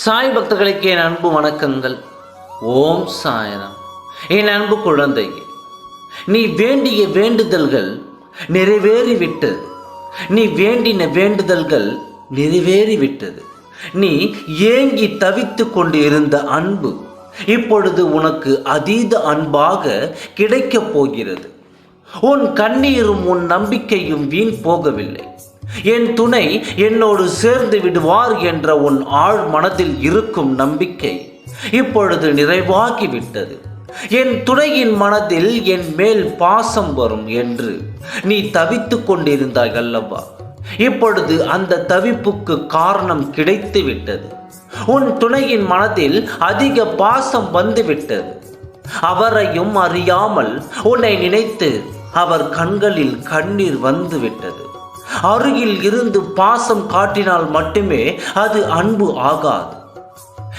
சாய் பக்தர்களுக்கு என் அன்பு வணக்கங்கள். ஓம் சாயனம். என் அன்பு குழந்தை நீ வேண்டிய வேண்டுதல்கள் நிறைவேறிவிட்டது நீ வேண்டின வேண்டுதல்கள் நிறைவேறிவிட்டது. நீ ஏங்கி தவித்து கொண்டு இருந்த அன்பு இப்பொழுது உனக்கு அதீத அன்பாக கிடைக்கப் போகிறது. உன் கண்ணீரும் உன் நம்பிக்கையும் வீண் போகவில்லை. என் துணை என்னோடு சேர்ந்து விடுவார் என்ற உன் ஆழ் மனதில் இருக்கும் நம்பிக்கை இப்பொழுது நிறைவாகிவிட்டது. என் துணையின் மனதில் என் மேல் பாசம் வரும் என்று நீ தவித்துக் கொண்டிருந்தாய் அல்லவா? இப்பொழுது அந்த தவிப்புக்கு காரணம் கிடைத்து விட்டது உன் துணையின் மனதில் அதிக பாசம் வந்துவிட்டது. அவரையும் அறியாமல் உன்னை நினைத்து அவர் கண்களில் கண்ணீர் வந்துவிட்டது. அருகில் இருந்து பாசம் காட்டினால் மட்டுமே அது அன்பு ஆகாது.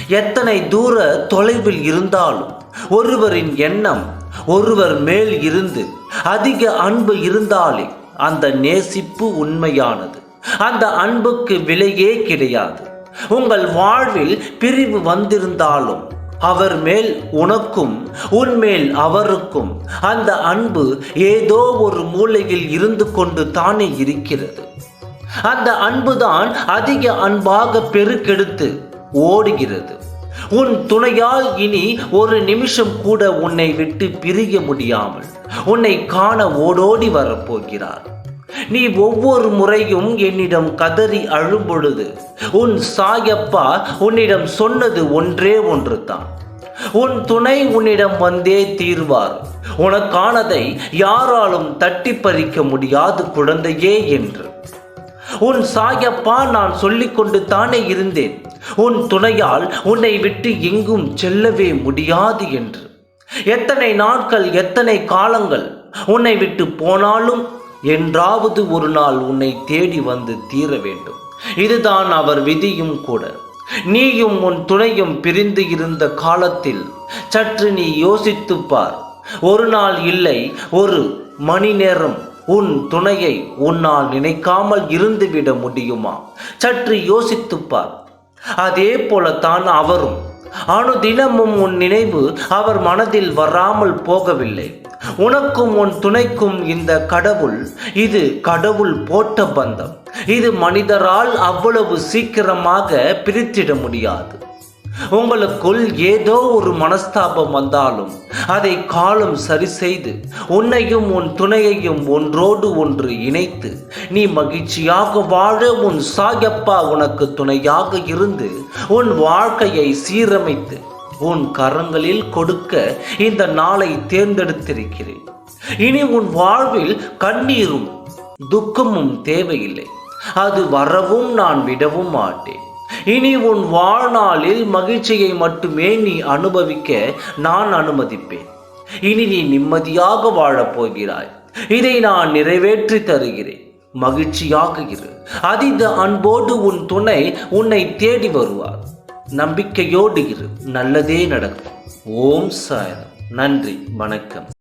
எத்தனை தூர தொலைவில் இருந்தாலும் ஒருவரின் எண்ணம் ஒருவர் மேல் இருந்து அதிக அன்பு இருந்தாலே அந்த நேசிப்பு உண்மையானது. அந்த அன்புக்கு விலையே கிடையாது. உங்கள் வாழ்வில் பிரிவு வந்திருந்தாலும் அவர் மேல் உனக்கும் உன்மேல் அவருக்கும் அந்த அன்பு ஏதோ ஒரு மூலையில் இருந்து கொண்டு தானே இருக்கிறது. அந்த அன்புதான் அதிக அன்பாக பெருக்கெடுத்து ஓடுகிறது. உன் துணையால் இனி ஒரு நிமிஷம் கூட உன்னை விட்டு பிரிய முடியாமல் உன்னை காண ஓடோடி வரப்போகிறார். நீ ஒவ்வொரு முறையும் என்னிடம் கதறி அழும்பொழுது உன் சாயப்பா உன்னிடம் சொன்னது ஒன்றே ஒன்று தான் உன் துணை உன்னிடம் வந்தே தீர்வார். உனக்கானதை யாராலும் தட்டி பறிக்க முடியாது குழந்தையே என்று. உன் சாயப்பா நான் சொல்லிக்கொண்டு தானே இருந்தேன். உன் துணையால் உன்னை விட்டு எங்கும் செல்லவே முடியாது என்று. எத்தனை நாட்கள் எத்தனை காலங்கள் உன்னை விட்டு போனாலும் என்றாவது ஒரு நாள் உன்னை தேடி வந்து தீர வேண்டும். இதுதான் அவர் விதியும் கூட. நீயும் உன் துணையும் பிரிந்து இருந்த காலத்தில் சற்று நீ யோசித்துப்பார் ஒரு நாள் இல்லை ஒரு மணி நேரம் உன் துணையை உன்னால் நினைக்காமல் இருந்துவிட முடியுமா? சற்று யோசித்துப்பார் அதே போலத்தான் அவரும். அனுதினமும் உன் நினைவு அவர் மனதில் வராமல் போகவில்லை. உனக்கும் உன் துணைக்கும் இந்த கடவுள் இது கடவுள் போட்ட பந்தம். இது மனிதரால் அவ்வளவு சீக்கிரமாக பிரித்திட முடியாது. உங்களுக்குள் ஏதோ ஒரு மனஸ்தாபம் வந்தாலும் அதை காலம் சரி செய்து உன்னையும் உன் துணையையும் ஒன்றோடு ஒன்று இணைத்து நீ மகிழ்ச்சியாக வாழ உன் சாயப்பா உனக்கு துணையாக இருந்து உன் வாழ்க்கையை சீரமைத்து உன் கரங்களில் கொடுக்க இந்த நாளை தேர்ந்தெடுத்திருக்கிறேன். இனி உன் வாழ்வில் கண்ணீரும் துக்கமும் தேவையில்லை. அது வரவும் நான் விடவும் மாட்டேன். இனி உன் வாழ்நாளில் மகிழ்ச்சியை மட்டுமே நீ அனுபவிக்க நான் அனுமதிப்பேன். இனி நீ நிம்மதியாக வாழப் போகிறாய். இதை நான் நிறைவேற்றி தருகிறேன். மகிழ்ச்சியாக இரு. அதீத அன்போடு உன் துணை உன்னை தேடி வருவார். நம்பிக்கையோடு இரு. நல்லதே நடக்கும். ஓம் சாயனம் நன்றி. வணக்கம்.